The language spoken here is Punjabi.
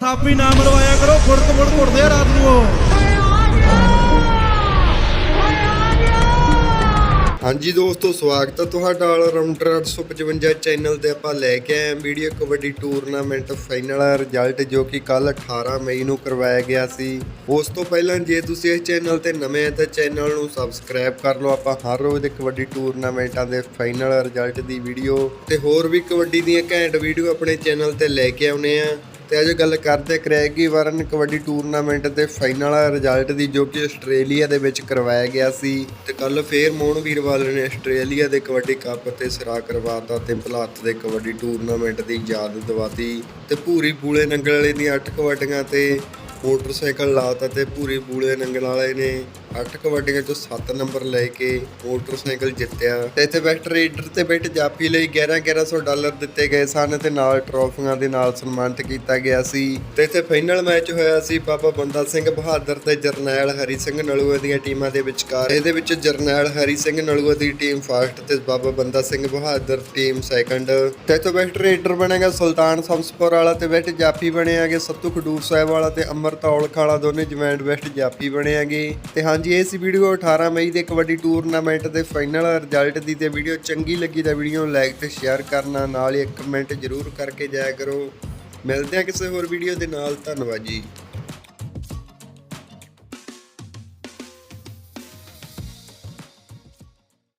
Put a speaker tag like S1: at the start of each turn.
S1: ਥਾਪੀ ਨਾ ਮਰਵਾਇਆ ਕਰੋ ਫੁੜਕ ਫੁੜਕ ਉੱਠਦੇ ਆ ਰਾਤ ਨੂੰ
S2: ਹਾਂਜੀ ਦੋਸਤੋ, ਸਵਾਗਤ ਹੈ ਤੁਹਾਡਾ ਆਲ ਰਾਊਂਡਰ 855 ਚੈਨਲ ਤੇ ਆਪਾਂ ਲੈ ਕੇ ਆਏ video kabaddi tournament final result ਜੋ ਕਿ ਕੱਲ 18 ਮਈ ਨੂੰ ਕਰਵਾਇਆ ਗਿਆ ਸੀ। ਉਸ ਤੋਂ ਪਹਿਲਾਂ ਜੇ ਤੁਸੀਂ ਇਸ ਚੈਨਲ ਤੇ ਨਵੇਂ ਹੋ ਤਾਂ ਚੈਨਲ ਨੂੰ ਸਬਸਕ੍ਰਾਈਬ ਕਰ ਲਓ। ਆਪਾਂ ਹਰ ਰੋਜ਼ ਦੇ ਕਬੱਡੀ ਟੂਰਨਾਮੈਂਟਾਂ ਦੇ ਫਾਈਨਲ ਰਿਜ਼ਲਟ ਦੀ ਵੀਡੀਓ ਤੇ ਹੋਰ ਵੀ ਕਬੱਡੀ ਦੀਆਂ ਘੈਂਟ ਵੀਡੀਓ ਆਪਣੇ ਚੈਨਲ ਤੇ ਲੈ ਕੇ ਆਉਨੇ ਆ ਤੇ ਅੱਜ ਗੱਲ ਕਰਦੇ ਕਰੈਗੀ ਵਾਰਨ ਕਬੱਡੀ ਟੂਰਨਾਮੈਂਟ ਦੇ ਫਾਈਨਲ ਰਿਜ਼ਲਟ ਦੀ, ਜੋ ਕਿ ਆਸਟ੍ਰੇਲੀਆ ਦੇ ਵਿੱਚ ਕਰਵਾਇਆ ਗਿਆ ਸੀ, ਤੇ ਕੱਲ ਫੇਰ ਮੋਹਨ ਵੀਰਵਾਲ ਨੇ ਆਸਟ੍ਰੇਲੀਆ ਦੇ ਕਬੱਡੀ ਕੱਪ ਤੇ ਸਿਰਾ ਕਰਵਾਤਾ ਤੇ ਭਲਾਤ ਦੇ ਕਬੱਡੀ ਟੂਰਨਾਮੈਂਟ ਦੀ ਯਾਦ ਦਿਵਾਤੀ ਤੇ ਪੂਰੀ ਬੂਲੇ ਨੰਗਲ ਵਾਲੇ ਦੀਆਂ 8 ਕਬੱਡੀਆਂ ਤੇ ਮੋਟਰਸਾਈਕਲ ਲਾਤਾ ਤੇ ਪੂਰੀ ਬੂਲੇ ਨੰਗਲ ਵਾਲੇ ਨੇ 8 ਕਬੱਡੀਆਂ ਚੋਂ 7 ਨੰਬਰ ਲੈ ਕੇ ਮੋਟਰਸਾਈਕਲ ਜਿੱਤਿਆ। ਤੇ ਇੱਥੇ ਬੈਸਟ ਰੇਡਰ ਤੇ ਬੈਟ ਜਾਪੀ ਲਈ 11 1100 ਡਾਲਰ ਦਿੱਤੇ ਗਏ ਸਨ ਤੇ ਨਾਲ ਟਰੋਫੀਆਂ ਦੇ ਨਾਲ ਸਨਮਾਨਿਤ ਕੀਤਾ ਗਿਆ ਸੀ। ਤੇ ਇੱਥੇ ਫਾਈਨਲ ਮੈਚ ਹੋਇਆ ਸੀ ਬਾਬਾ ਬੰਦਾ ਸਿੰਘ ਬਹਾਦਰ ਤੇ ਜਰਨੈਲ ਹਰੀ ਸਿੰਘ ਨਲੂਆ ਦੀਆਂ ਟੀਮਾਂ ਦੇ ਵਿਚਕਾਰ। ਇਹਦੇ ਵਿੱਚ ਜਰਨੈਲ ਹਰੀ ਸਿੰਘ ਨਲੂਆ ਦੀ ਟੀਮ ਫਸਟ ਤੇ ਬਾਬਾ ਬੰਦਾ ਸਿੰਘ ਬਹਾਦਰ ਟੀਮ ਸੈਕੰਡ ਤੇ ਇੱਥੇ ਬੈਸਟ ਰੇਡਰ ਬਣੇਗਾ ਸੁਲਤਾਨ ਸਮਸਪੁਰ ਵਾਲਾ ਤੇ ਬੈਸਟ ਜਾਫੀ ਬਣਿਆਗੇ ਸੱਤੂ ਖਡੂਰ ਸਾਹਿਬ ਵਾਲਾ ਤੇ ਅਮਰਤ ਔਲਖ ਵਾਲਾ, ਦੋਨੇ ਜਵੈਂਟ ਬੈਸਟ ਜਾਫੀ ਬਣਿਆਗੇ ਤੇ ਹਾਂਜੀ ਇਹ ਇਸ ਵੀਡੀਓ 18 ਮਈ ਦੇ ਕਬੱਡੀ ਟੂਰਨਾਮੈਂਟ ਦੇ ਫਾਈਨਲ ਰਿਜ਼ਲਟ ਦੀ ਤੇ ਵੀਡੀਓ ਚੰਗੀ ਲੱਗੀ ਤਾਂ ਵੀਡੀਓ ਨੂੰ ਲਾਈਕ ਤੇ ਸ਼ੇਅਰ ਕਰਨਾ, ਨਾਲ ਹੀ ਇੱਕ ਕਮੈਂਟ ਜ਼ਰੂਰ ਕਰਕੇ ਜਾਇਆ ਕਰੋ। ਮਿਲਦੇ ਆ ਕਿਸੇ ਹੋਰ ਵੀਡੀਓ ਦੇ ਨਾਲ, ਧੰਨਵਾਦ ਜੀ।